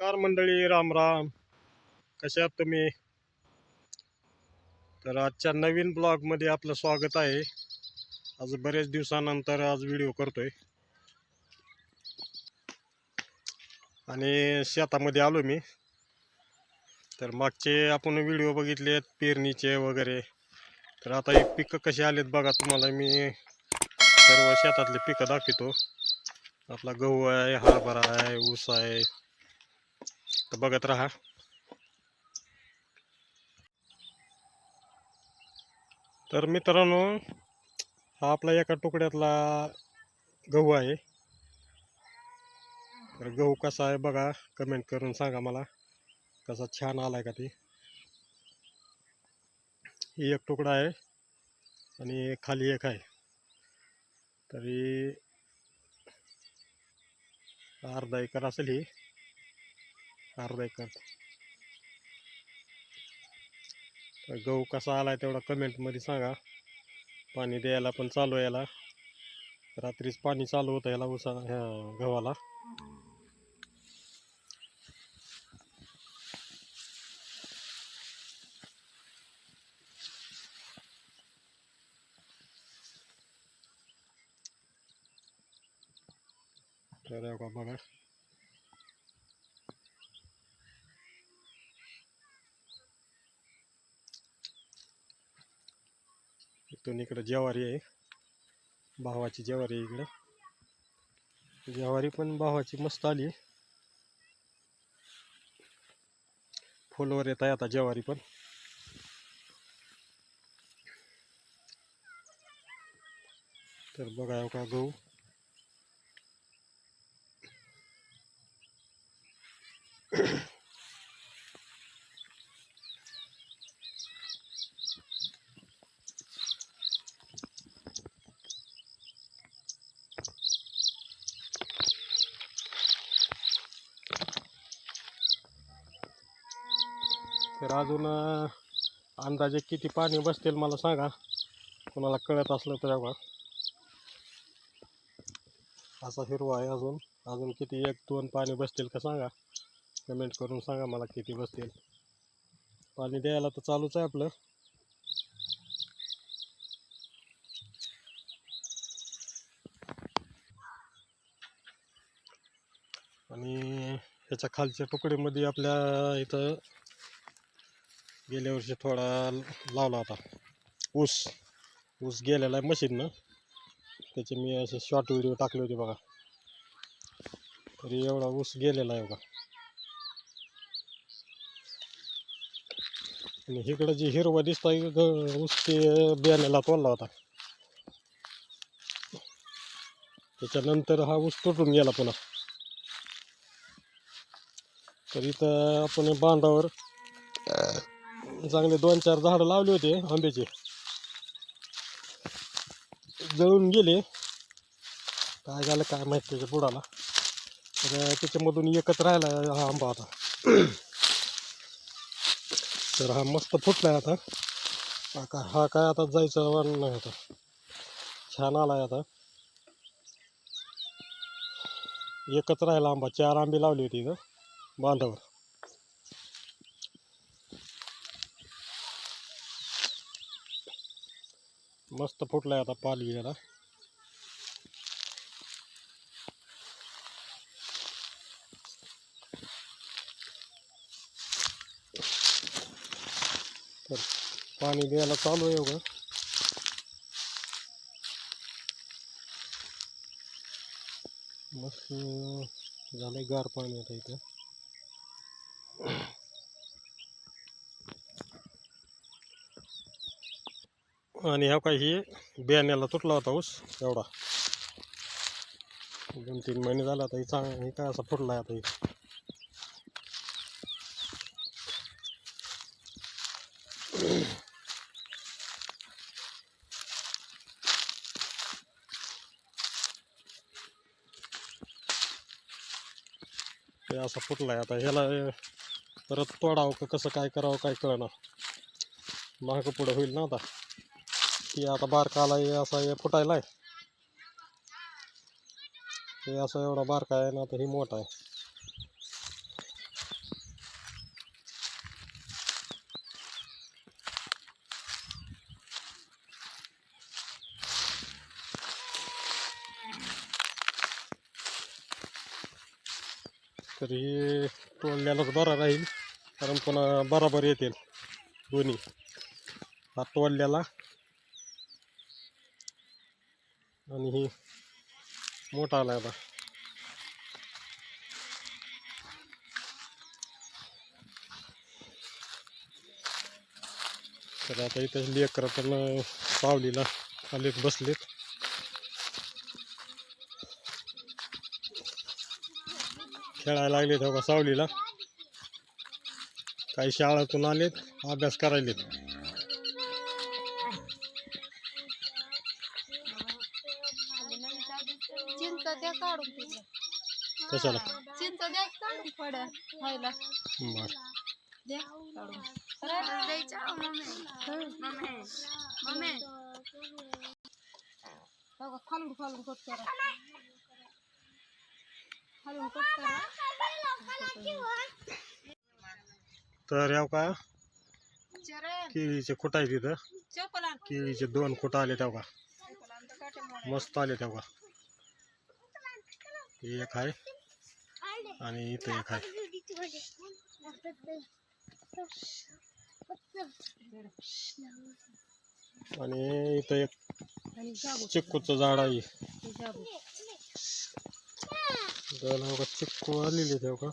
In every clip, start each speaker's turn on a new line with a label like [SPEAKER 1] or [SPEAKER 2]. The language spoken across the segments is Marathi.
[SPEAKER 1] नमस्कार मंडळी राम राम. कशा आहात तुम्ही? तर आजच्या नवीन ब्लॉगमध्ये आपलं स्वागत आहे. आज बरेच दिवसानंतर आज व्हिडिओ करतोय. आणि शेतामध्ये आलो मी. तर मागचे आपण व्हिडिओ बघितलेत पेरणीचे वगैरे. तर आता हे पिकं कशी आलेत बघा तुम्हाला. मी सर्व शेतातले पिकं दाखवतो. आपला गहू आहे हरभरा आहे ऊस आहे. तर बघत राहा. तर मित्रांनो हा आपला एका तुकड्यातला गहू आहे. तर गहू कसा आहे बघा कमेंट करून सांगा मला. कसा छान आलाय का ती. ही एक तुकडा आहे आणि खाली एक आहे. तरी अर्धा एकर असेल ही. अर्धा एकर गहू कसा आला आहे तेवढा कमेंटमध्ये सांगा. पाणी द्यायला पण चालू आहे याला. रात्रीच पाणी चालू होतं याला उसा ह्या गव्हाला. तर बघा. इथून इकडं ज्वारी आहे. भावाची ज्वारी आहे इकडं. ज्वारी पण भावाची मस्त आली. फुलवर येत आहे आता ज्वारी पण. तर बघा का गहू. तर अजून अंदाजे किती पाणी बसतील मला सांगा. कोणाला कळत असलं तर बघा. असा हिरवा आहे अजून. अजून किती एक दोन पाणी बसतील का सांगा. कमेंट करून सांगा मला किती बसतील. पाणी द्यायला तर चालूच आहे आपलं. आणि ह्याच्या खालच्या तुकडीमध्ये आपल्या इथं गेल्या वर्षी थोडा लावला होता. ऊस ऊस गेलेला आहे मशीननं. त्याचे मी असे शॉर्ट व्हिडिओ टाकले होते बघा. तरी एवढा ऊस गेलेला आहे बघा. आणि इकडं जे हिरवा दिसता ग- ऊस ते बियाण्याला तोडला होता. त्याच्यानंतर हा ऊस तुटून गेला पुन्हा. तर इथं आपण बांधावर चांगले दोन चार झाडं लावले होते आंब्याचे. जळून गेले. काय झालं काय माहिती त्याच्या बुडाला तर त्याच्यामधून एकच राहिला हा आंबा आता तर हा मस्त फुटला आता. हा काय हा काय आता जायचं वाण नाही आता. छान आलाय आता. एकच राहिला आंबा चार आंबे लावले होते इथं बांधावर. मस्त फुटलाय आता पाली याला तर पाणी द्यायला चालू एवढं मस्त झालंय गार पाणी आता इथं. आणि ह्या काही बियाण्याला तुटला होता ऊस एवढा. दोन तीन महिने झाला आता ही चांग हे काय असा फुटला आहे आता हे? ते असा फुटलाय आता. ह्याला परत तोडावं का कसं काय करावं काय कळणार महाग पुढं होईल ना आता. की आता बारका आला हे असा हे फुटायला आहे. हे असा एवढा बारका आहे ना आता ही मोठा आहे. तर हे तोडल्यालाच बरा राहील कारण पुन्हा बराबर येतील दोन्ही. हा तोडल्याला आणि ही मोठा आला आता तर आता इथं लेकर पण सावलीला आलेत बसलेत. खेळायला हवं का सावलीला. काही शाळातून आलेत अभ्यास करायलेत
[SPEAKER 2] चिंच द्या काढून तिचं
[SPEAKER 1] कशाला?
[SPEAKER 2] चिंच द्या काढून फड्या खायला.
[SPEAKER 1] बर.
[SPEAKER 2] द्या काढून सगळ्यांना द्यायच्या मम्मी. मम्मी. मम्मी बघा खालून खालून कट करा. खालून कट करा.
[SPEAKER 1] तर याव का?
[SPEAKER 2] चरण
[SPEAKER 1] केळीचे खुट आहे तिथं
[SPEAKER 2] आण
[SPEAKER 1] केळीचे दोन खुट आले
[SPEAKER 2] आण तर काटे मोड.
[SPEAKER 1] मस्त आले तेव्हा. हे एक आहे. आणि इथं एक आहे आणि इथं एक चिक्कूचं झाड आहे.
[SPEAKER 2] हो का जाबू
[SPEAKER 1] त्याला चिक्कू आलेले तेव्हा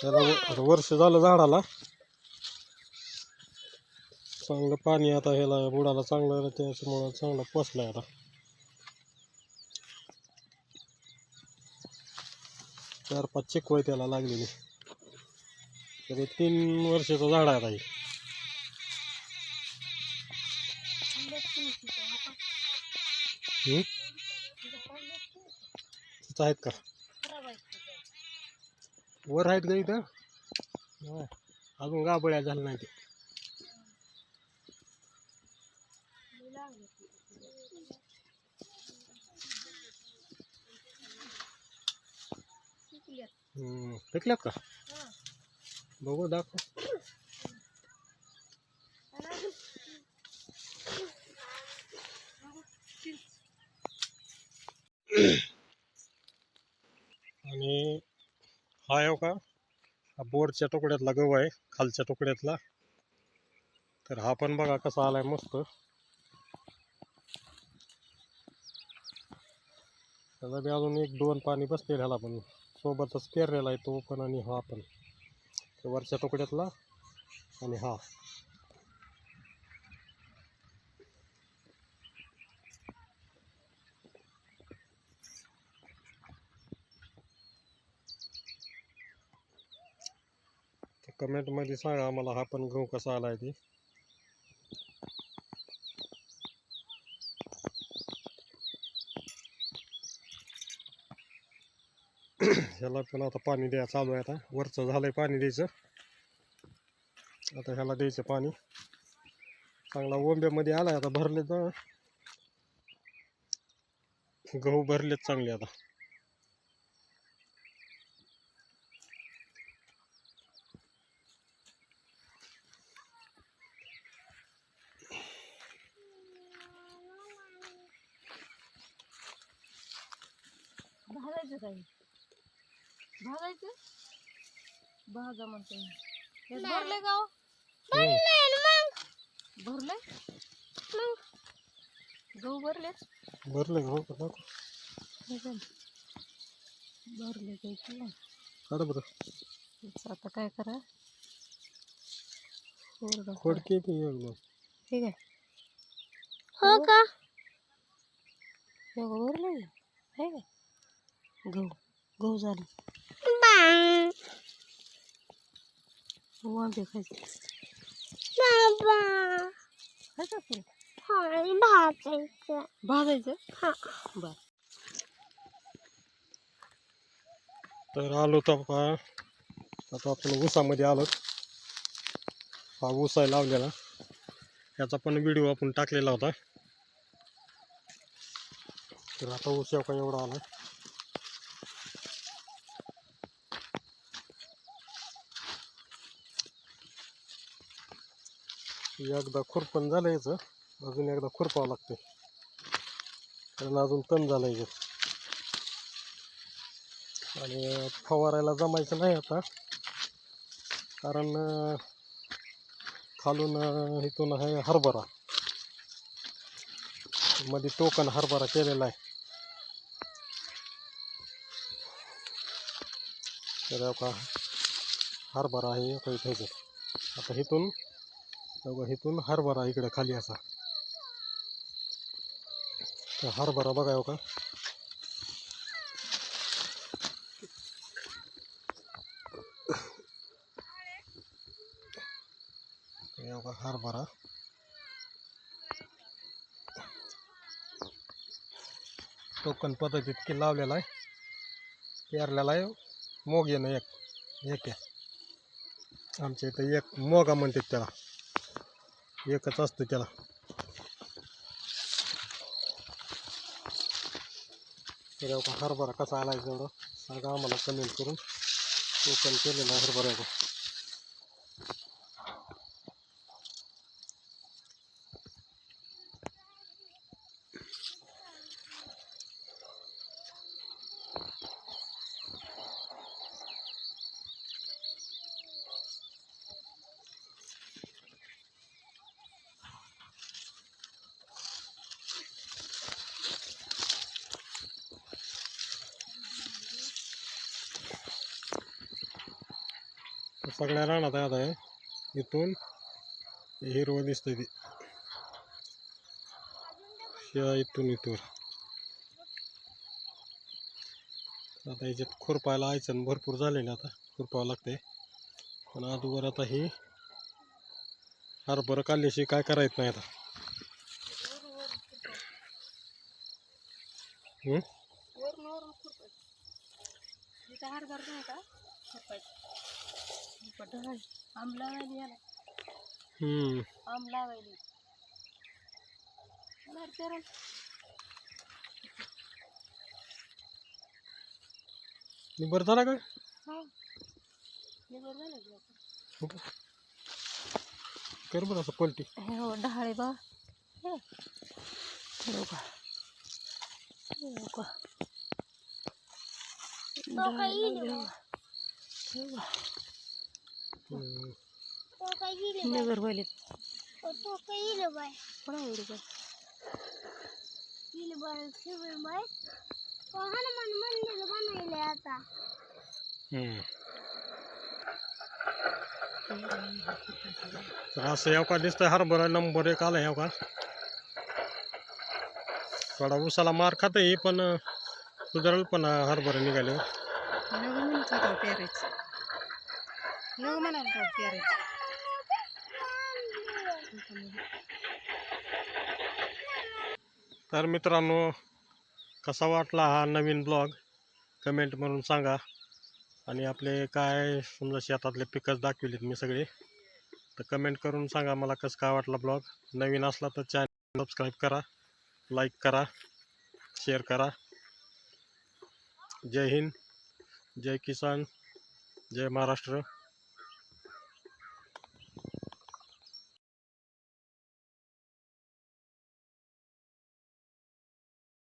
[SPEAKER 1] त्याला वर्ष झालं झाडाला. चांगलं पाणी आता ह्याला बुडाला चांगलं त्याच्यामुळं चांगलं पोचलाय आता. चार पाच चिकू त्याला लागलेली. तरी तीन वर्षाचं झाड आहे ताई आहेत का? वर आहेत का इथं? हो. अजून गाबळ्या झाल्या नाही ते हम्म, पिकल्यात का? बघू दाखव. आणि हा आहे का हा बोरच्या तुकड्यातला गहू आहे खालच्या तुकड्यातला. तर हा पण बघा कसा आलाय मस्त. त्याला बी अजून एक दोन पाणी बसते ह्याला पण. सोबतच पेरलेला आहे तो पण आणि हा पण. वरच्या तुकड्यातला आणि हा. कमेंटमध्ये सांगा आम्हाला हा पण गहू कसा आला आहे ते. ह्याला पण आता पाणी द्या चालू आहे आता. वरचं झालंय पाणी द्यायचं. आता ह्याला द्यायचं पाणी. चांगला ओंब्यामध्ये आला आता भरले तर गहू भरलेत चांगले आता.
[SPEAKER 2] भाजा म्हणते हे भरले का हो?
[SPEAKER 1] हम्म.
[SPEAKER 2] भरले मग. गहू भरले?
[SPEAKER 1] भरले गहू का?
[SPEAKER 2] भरले काही
[SPEAKER 1] काढ बरं.
[SPEAKER 2] आता काय करा.
[SPEAKER 1] खोडके की एकदम
[SPEAKER 2] ठीक आहे हो का? हे भरले? आहे का गहू. गहू झाले. भाजायचं बर
[SPEAKER 1] तर आलो तर का आता आपण ऊसामध्ये आलो हा ऊस आहे लावलेला. याचा पण व्हिडिओ आपण टाकलेला होता. तर आता ऊस एवढा आला एकदा खुरपण झालं याचं. अजून एकदा खुरपावं लागते कारण अजून तण झालं आहे आणि फवारायला जमायचं नाही आता. कारण खालून इथून आहे हरभरा. मध्ये टोकन हरभरा केलेला आहे. तर का हरभरा आहे आता आता इथून बघा इथून हरभरा इकडे खाली असा. तर हरभरा बघा हो हो का हरभरा. टोकन पद्धतीत की लावलेला आहे. पेरलेला आहे. मोग येणं एक. एक आहे. आमच्या इथं एक मोगा म्हणतात त्याला. एकच असतो त्याला. तर का हरभरा कसा आलाय एवढं सांगा आम्हाला कमेंट करून. टोकन केलेलं आहे हरभरा सगळ्या रानात आहे आता आहे इथून हिरवं दिसतंय ती. शिवाय इथून इथून आता याच्यात खुरपायला आयचन भरपूर झालेलं आता. खुरपावं लागते पण अगोदर आता ही हरभरा काढल्याशी काय करायचं नाही आता.
[SPEAKER 2] हरभर नाही का? खुरपायचं आंब लावायली याला
[SPEAKER 1] हम्म
[SPEAKER 2] आंब लावायली मला
[SPEAKER 1] झाला
[SPEAKER 2] हा झालं की आता.
[SPEAKER 1] हो का? कर बरं असं पलटी
[SPEAKER 2] हे हो डहाळे बा हे हो का हो का डहाळे लावले हो. का.
[SPEAKER 1] हम्म.
[SPEAKER 2] नगर व्हायलेत कोणा.
[SPEAKER 1] तर असं याव का दिसतंय हरभरा नंबर एक आला याव का थोडा उसाला मार खात पण सुधारल पण हरभरा निघाले
[SPEAKER 2] पेरायचं नग म्हणाल तो पेरायचं
[SPEAKER 1] तर मित्रांनो कसा वाटला हा नवीन ब्लॉग? कमेंट म्हणून सांगा. आणि आपले काय समजा शेतातले पिकच दाखविलेत मी सगळे तर कमेंट करून सांगा मला कसं काय वाटला ब्लॉग. नवीन असला तर चॅनल सबस्क्राईब करा लाईक करा शेअर करा. जय हिंद जय किसान जय महाराष्ट्र.